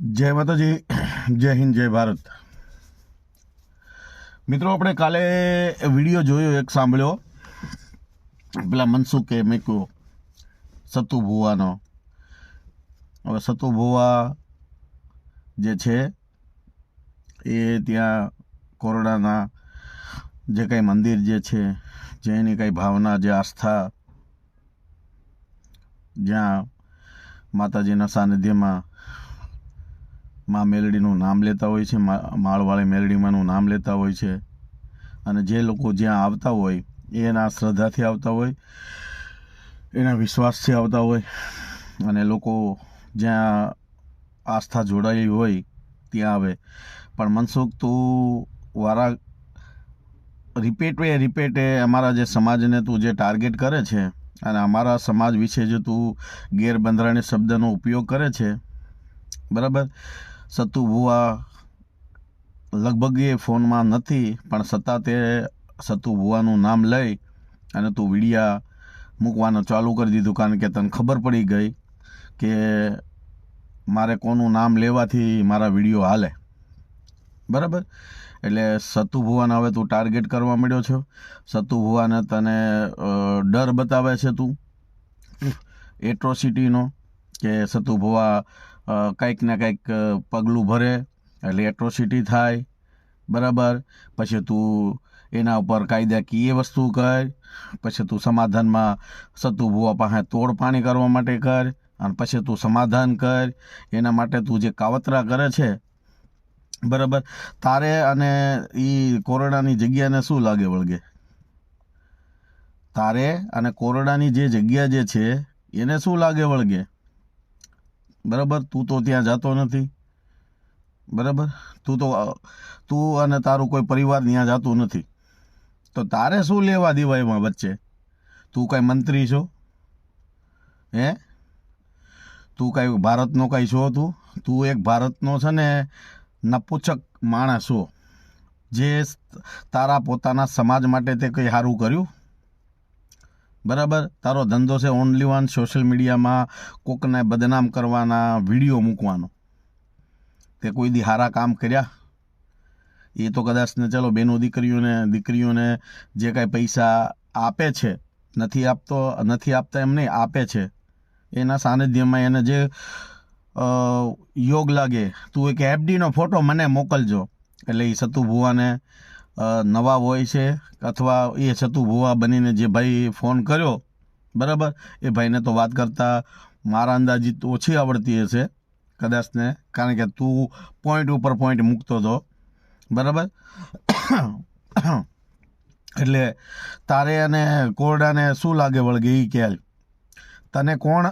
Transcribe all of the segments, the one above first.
જય માતાજી, જય હિન્દ, જય ભારત. મિત્રો, આપણે કાલે વીડિયો જોયો, એક સાંભળ્યો. પેલા મનસુખે મૂક્યો, સતુ ભુવાનો. હવે સતુ ભુવા જે છે, એ ત્યાં કોરોનાના જે કંઈ મંદિર જે છે જે એની કંઈ ભાવના, જે આસ્થા, જ્યાં માતાજીના સાનિધ્યમાં મા મેલડીનું નામ લેતા હોય છે માળવાળી મેલડીમાંનું નામ લેતા હોય છે. અને જે લોકો જ્યાં આવતા હોય એના શ્રદ્ધાથી આવતા હોય, એના વિશ્વાસથી આવતા હોય. અને લોકો જ્યાં આસ્થા જોડાયેલી હોય, ત્યાં આવે. પણ મનસુખ, તું વારા રિપીટે રિપીટે અમારા જે સમાજને તું જે ટાર્ગેટ કરે છે, અને અમારા સમાજ વિશે જે તું ગેરબંધારણીય શબ્દનો ઉપયોગ કરે છે, બરાબર? સતુ ભુવા લગભગ એ ફોનમાં નથી પણ છતાં તે સતુ ભુવાનું નામ લઈ અને તું વિડીયા મૂકવાનું ચાલુ કરી દીધું કારણ કે તને ખબર પડી ગઈ કે મારે કોનું નામ લેવાથી મારા વીડિયો હાલે. બરાબર? એટલે સતુ ભુવાને હવે તું ટાર્ગેટ કરવા માંડ્યો છો. સતુ ભુવાને તને ડર બતાવે છે તું. એટ્રોસિટીનો કે સતુ ભુવા કંઈક ને કંઈક પગલું ભરે, એટલે એટ્રોસિટી થાય, બરાબર? પછી તું એના ઉપર કાયદાકીય વસ્તુ કર, પછી તું સમાધાનમાં સતુ ભુવા પાસે તોડ પાણી કરવા માટે કર, અને પછી તું સમાધાન કર, એના માટે તું જે કાવતરા કરે છે, બરાબર? તારે અને એ કોરોનાની જગ્યાને શું લાગે વળગે? તારે અને કોરોનાની જે જગ્યા જે છે, એને શું લાગે વળગે? બરાબર? તું તો ત્યાં જતો નથી. બરાબર? તું તો, તું અને તારું કોઈ પરિવાર ત્યાં જતું નથી. તો તારે શું લેવા દેવા એમાં વચ્ચે? તું કાંઈ મંત્રી છો? હે? તું કાંઈ ભારતનો કાંઈ છો તું? તું એક ભારતનો છે ને નપુચક માણસ છો. જે તારા પોતાના સમાજ માટે તે કંઈ સારું કર્યું? બરાબર? તારો ધંધો છે ઓનલી વન સોશિયલ મીડિયામાં કોકને બદનામ કરવાના વીડિયો મૂકવાનો. તે કોઈ દી સારા કામ કર્યા? એ તો કદાચ ને ચલો બેનો દીકરીઓને દીકરીઓને જે કાંઈ પૈસા આપે છે, નથી આપતો, નથી આપતા એમ નહીં, આપે છે. એના સાનિધ્યમાં એને જે યોગ લાગે, તું એક એફડીનો ફોટો મને મોકલજો. એટલે એ સતુ ભુવાને નવા હોય છે અથવા એ છતું ભુવા બનીને જે ભાઈ ફોન કર્યો, બરાબર? એ ભાઈને તો વાત કરતાં મારા અંદાજિત ઓછી આવડતી હશે કદાચ ને કારણ કે તું પોઈન્ટ ઉપર પોઈન્ટ મૂકતો હતો બરાબર? એટલે તારે અને કોરડાને શું લાગે વળગે એ ખ્યાલ તને કોણ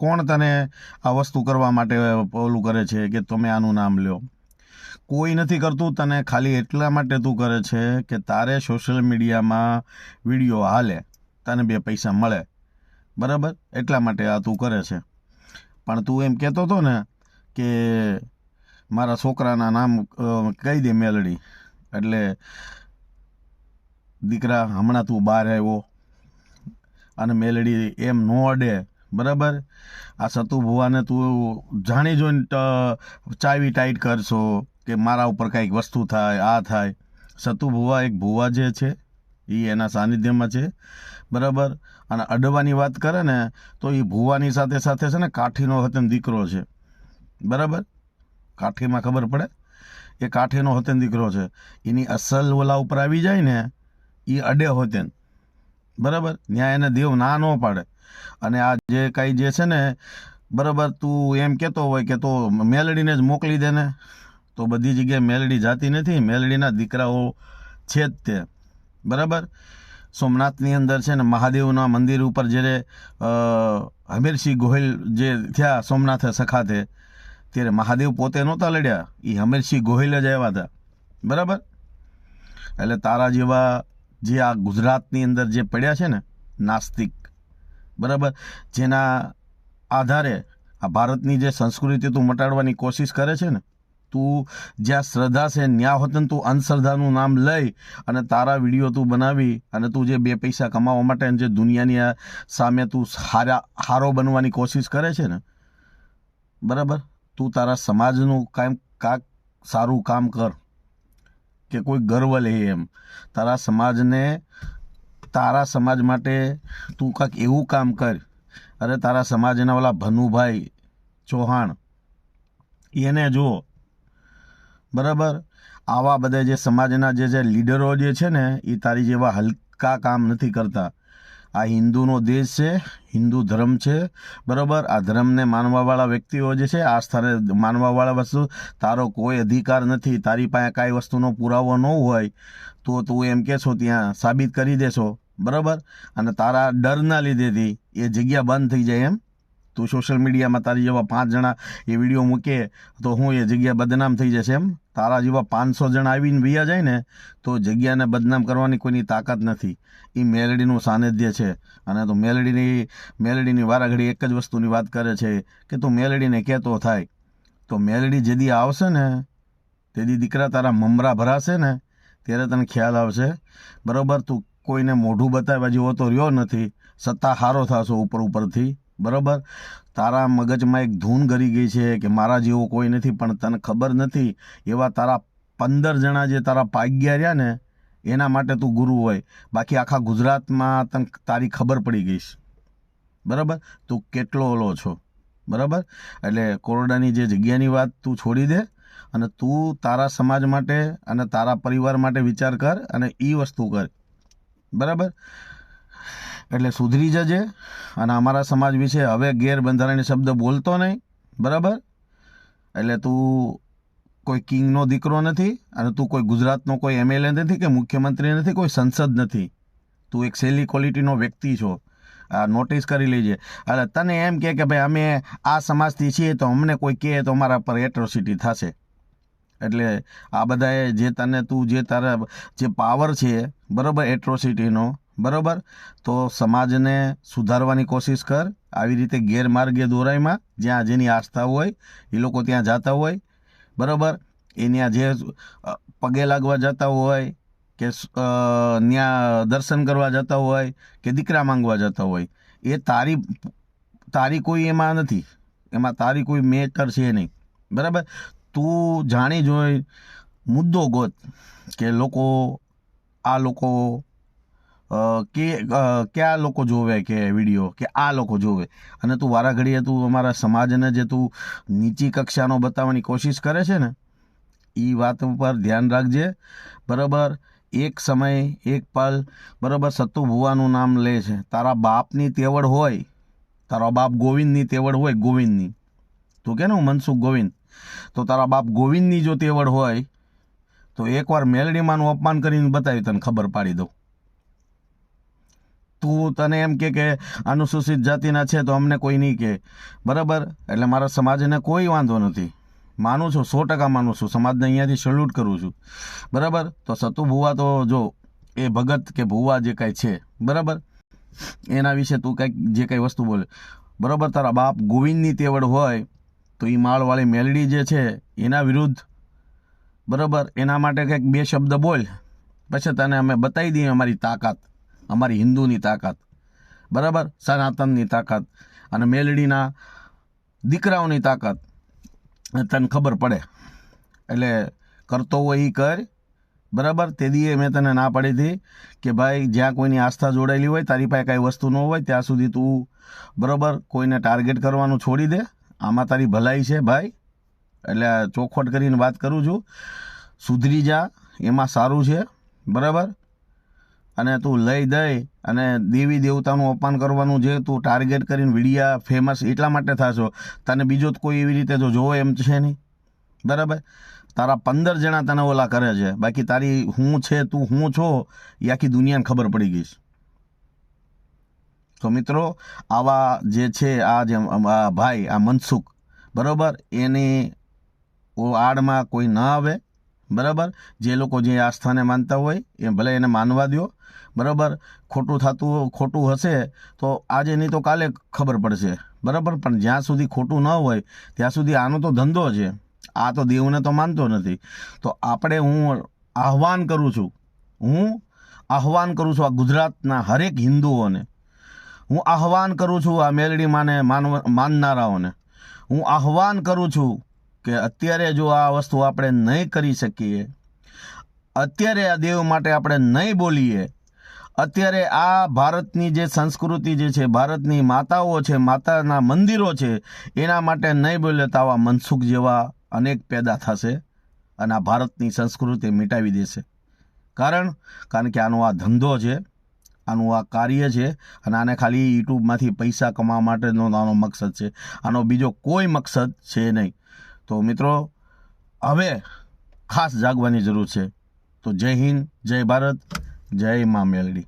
કોણ તને આ વસ્તુ કરવા માટે ઓલું કરે છે કે તમે આનું નામ લ્યો? કોઈ નથી કરતું, તને ખાલી એટલા માટે તું કરે છે કે તારે સોશિયલ મીડિયામાં વીડિયો હાલે, તને બે પૈસા મળે. બરાબર? એટલા માટે આ તું કરે છે. પણ તું એમ કહેતો હતો ને કે મારા છોકરાના નામ કહી દે મેલડી. એટલે દીકરા, હમણાં તું બહાર આવ્યો અને મેલડી એમ નો અડે. બરાબર? આ સતુ ભુવાને તું જાણી જોઈને ચાવી ટાઈટ કરશો. કે મારા ઉપર કંઈક વસ્તુ થાય, આ થાય. સતુ ભુવા, એક ભુવા જે છે એ એના સાનિધ્યમાં છે. બરાબર? અને અડવાની વાત કરે ને, તો એ ભુવાની સાથે સાથે છે ને, કાઠીનો હતન દીકરો છે. બરાબર? કાઠીમાં ખબર પડે? એ કાઠીનો હતન દીકરો છે. એની અસલ ઓલા ઉપર આવી જાય ને એ અડે હોતેન. બરાબર? ત્યાં એને દેવ ના ન પાડે. અને આ જે કાંઈ જે છે ને, બરાબર તું એમ કહેતો હોય કે તો મેલડીને જ મોકલી દે ને. તો બધી જગ્યાએ મેલડી જાતી નથી, મેલડીના દીકરાઓ છે જ તે. બરાબર? સોમનાથની અંદર છે ને મહાદેવના મંદિર ઉપર જ્યારે હમીરસિંહ ગોહિલ જે થયા સોમનાથે સખાતે ત્યારે મહાદેવ પોતે નહોતા લડ્યા. એ હમીરસિંહ ગોહિલ જ આવ્યા હતા. બરાબર? એટલે તારા જેવા જે આ ગુજરાતની અંદર જે પડ્યા છે ને, નાસ્તિક, બરાબર? જેના આધારે આ ભારતની જે સંસ્કૃતિ તું મટાડવાની કોશિશ કરે છે ને તું જ્યાં શ્રદ્ધા છે, ન્યા હોતન તું અંધશ્રદ્ધાનું નામ લઈ અને તારા વીડિયો તું બનાવી અને તું જે બે પૈસા કમાવા માટે અને જે દુનિયાની સામે તું સારા હારો બનવાની કોશિશ કરે છે ને? બરાબર? તું તારા સમાજનું કાંઈ કાંક સારું કામ કર કે કોઈ ગર્વ લે એમ. તારા સમાજને, તારા સમાજ માટે તું કાંઈક એવું કામ કર. અરે તારા સમાજના ઓલા ભનુભાઈ ચૌહાણ, એને જો બરાબર? આવા બધા જે સમાજના જે જે લીડરો જે છે ને એ તારી જેવા હલકા કામ નથી કરતા. આ હિન્દુનો દેશ છે, હિન્દુ ધર્મ છે, બરાબર? આ ધર્મને માનવાવાળા વ્યક્તિઓ જે છે, આ સ્થળે માનવાવાળા વસ્તુ, તારો કોઈ અધિકાર નથી, તારી પાસે કાંઈ વસ્તુનો પુરાવો ન હોય, તો તું એમ કહેશો, ત્યાં સાબિત કરી દેશો, બરાબર? અને તારા ડરના લીધેથી એ જગ્યા બંધ થઈ જાય એમ? તું સોશિયલ મીડિયામાં તારી જેવા પાંચ જણા એ વીડિયો મૂકે, તો હું એ જગ્યા બદનામ થઈ જશે એમ? તારા જેવા પાંચસો જણા આવીને વૈયા જાય ને, તો જગ્યાને બદનામ કરવાની કોઈની તાકાત નથી. એ મેલડીનું સાનિધ્ય છે. અને તો મેલડીની મેલડીની વારાઘડી એક જ વસ્તુની વાત કરે છે કે તું મેલડીને કહેતો થાય, તો મેલડી જેદી આવશે ને તેદી દીકરા તારા મમરા ભરાશે ને, ત્યારે તને ખ્યાલ આવશે, બરાબર, તું કોઈને મોઢું બતાવવા જેવો તો રહ્યો નથી, સત્તા હારો થશો ઉપર ઉપરથી. બરાબર? તારા મગજમાં એક ધૂન ગરી ગઈ છે કે મારા જેવો કોઈ નથી, પણ તને ખબર નથી એવા તારા પંદર જણા જે તારા પાગ્યા રહ્યા ને, એના માટે તું ગુરુ હોય. બાકી આખા ગુજરાતમાં તને તારી ખબર પડી ગઈ છે. બરાબર? તું કેટલો ઓલો છો. બરાબર? એટલે કોરોડાની જે જગ્યાની વાત તું છોડી દે અને તું તારા સમાજ માટે અને તારા પરિવાર માટે વિચાર કર અને એ વસ્તુ કર. બરાબર? એટલે સુધરી જજે અને અમારા સમાજ વિશે હવે ગેરબંધારણીય શબ્દ બોલતો નહીં. બરાબર? એટલે તું કોઈ કિંગનો દીકરો નથી અને તું કોઈ ગુજરાતનો કોઈ એમએલએ નથી કે મુખ્યમંત્રી નથી, કોઈ સંસદ નથી. તું એક સેલી ક્વોલિટીનો વ્યક્તિ છો. આ નોટિસ કરી લેજે. એટલે તને એમ કહે કે ભાઈ અમે આ સમાજથી છીએ તો અમને કોઈ કહે તો અમારા પર એટ્રોસિટી થશે. એટલે આ બધાએ જે તને તું જે તારા જે પાવર છે, બરાબર, એટ્રોસિટીનો બરાબર? તો સમાજને સુધારવાની કોશિશ કર. આવી રીતે ગેરમાર્ગે દોરાઈમાં જ્યાં જેની આસ્થા હોય, એ લોકો ત્યાં જતા હોય. બરાબર? એના જે પગે લાગવા જતા હોય, કે ત્યાં દર્શન કરવા જતા હોય, કે દીકરા માંગવા જતા હોય. એ તારી તારી કોઈ એમાં નથી. એમાં તારી કોઈ મેટર છે નહીં. બરાબર? તું જાણી જોઈ મુદ્દો ગોત, કે લોકો, આ લોકો કે કયા લોકો જોવે કે વીડિયો, કે આ લોકો જોવે? અને તું વારાઘડીએ તું અમારા સમાજને જે તું નીચી કક્ષાનો બતાવવાની કોશિશ કરે છે ને એ વાત ઉપર ધ્યાન રાખજે. બરાબર? એક સમય, એક પલ, બરાબર? સત્તુ ભુવાનું નામ લે છે. તારા બાપની તેવડ હોય, તારા બાપ ગોવિંદની તેવડ હોય, ગોવિંદની. તું કે ને હું મનસુખ ગોવિંદ? તો તારા બાપ ગોવિંદની જો તેવડ હોય, તો એકવાર મેલડીમાંનું અપમાન કરીને બતાવી તને ખબર પાડી દઉં. તું તને એમ કે કે અનુસૂચિત જાતિના છે તો અમને કોઈ નહીં કહે બરાબર? એટલે મારા સમાજને કોઈ વાંધો નથી. માનું છું, સો ટકા માનું છું. સમાજને અહીંયાથી સલ્યુટ કરું છું. બરાબર? તો સતુ ભુવા તો જો, એ ભગત કે ભુવા જે કાંઈ છે. બરાબર? એના વિશે તું કંઈક જે કંઈ વસ્તુ બોલે. બરાબર? તારા બાપ ગોવિંદની તેવડ હોય, તો એ માળવાળી મેલડી જે છે, એના વિરુદ્ધ. બરાબર? એના માટે કંઈક બે શબ્દ બોલ. પછી તને અમે બતાવી દઈએ અમારી તાકાત. અમારી હિન્દુની તાકાત. બરાબર? સનાતનની તાકાત. અને મેલડીના દીકરાઓની તાકાત. તને ખબર પડે. એટલે કરતો હોય એ કર. બરાબર? તે દીએ મેં તને ના પાડી હતી કે ભાઈ, જ્યાં કોઈની આસ્થા જોડાયેલી હોય, તારી પાસે કાંઈ વસ્તુ ન હોય, ત્યાં સુધી તું બરાબર કોઈને ટાર્ગેટ કરવાનું છોડી દે. આમાં તારી ભલાઈ છે ભાઈ. એટલે ચોખવટ કરીને વાત કરું છું. સુધરી જા. એમાં સારું છે. બરાબર? અને તું લઈ દઈ અને દેવી દેવતાનું અપમાન કરવાનું જે તું ટાર્ગેટ કરીને વિડીયા ફેમસ એટલા માટે થશો, તને બીજો જ કોઈ એવી રીતે તો જોવો એમ છે નહીં. બરાબર? તારા પંદર જણા તને ઓલા કરે છે. બાકી તારી હું છે, તું હું છો, એ આખી દુનિયાને ખબર પડી ગઈ તો મિત્રો, આવા જે છે, આ જે, આ ભાઈ, આ મનસુખ, બરાબર? એની આડમાં કોઈ ન આવે. બરાબર? જે લોકો જે આસ્થાને માનતા હોય, એ ભલે એને માનવા દો બરાબર? ખોટું થતું ખોટું હશે તો આજે નહીં તો કાલે ખબર પડશે. બરાબર? પણ જ્યાં સુધી ખોટું ન હોય, ત્યાં સુધી આનો તો ધંધો છે. આ તો દેવને તો માનતો નથી. તો આપણે હું આહવાન કરું છું. હું આહવાન કરું છું આ ગુજરાતના હરેક હિન્દુઓને. હું આહવાન કરું છું આ મેલડી માને માનનારાઓને. હું આહવાન કરું છું કે અત્યારે જો આ વસ્તુ આપણે નહીં કરી શકીએ, અત્યારે આ દેવ માટે આપણે નહીં બોલીએ અત્યારે આ ભારતની જે સંસ્કૃતિ જે છે, ભારતની માતાઓ છે, માતાના મંદિરો છે, એના માટે નહીં બોલે તો આવા મનસુખ જેવા અનેક પેદા થશે અને આ ભારતની સંસ્કૃતિ મિટાવી દેશે. કારણ કારણ કે આનો આ ધંધો છે, આનું આ કાર્ય છે અને આને ખાલી યુટ્યુબમાંથી પૈસા કમાવા માટેનો આનો મકસદ છે. આનો બીજો કોઈ મકસદ છે નહીં. તો મિત્રો, હવે ખાસ જાગવાની જરૂર છે. તો જય હિન્દ, જય ભારત. જય મા મેલડી.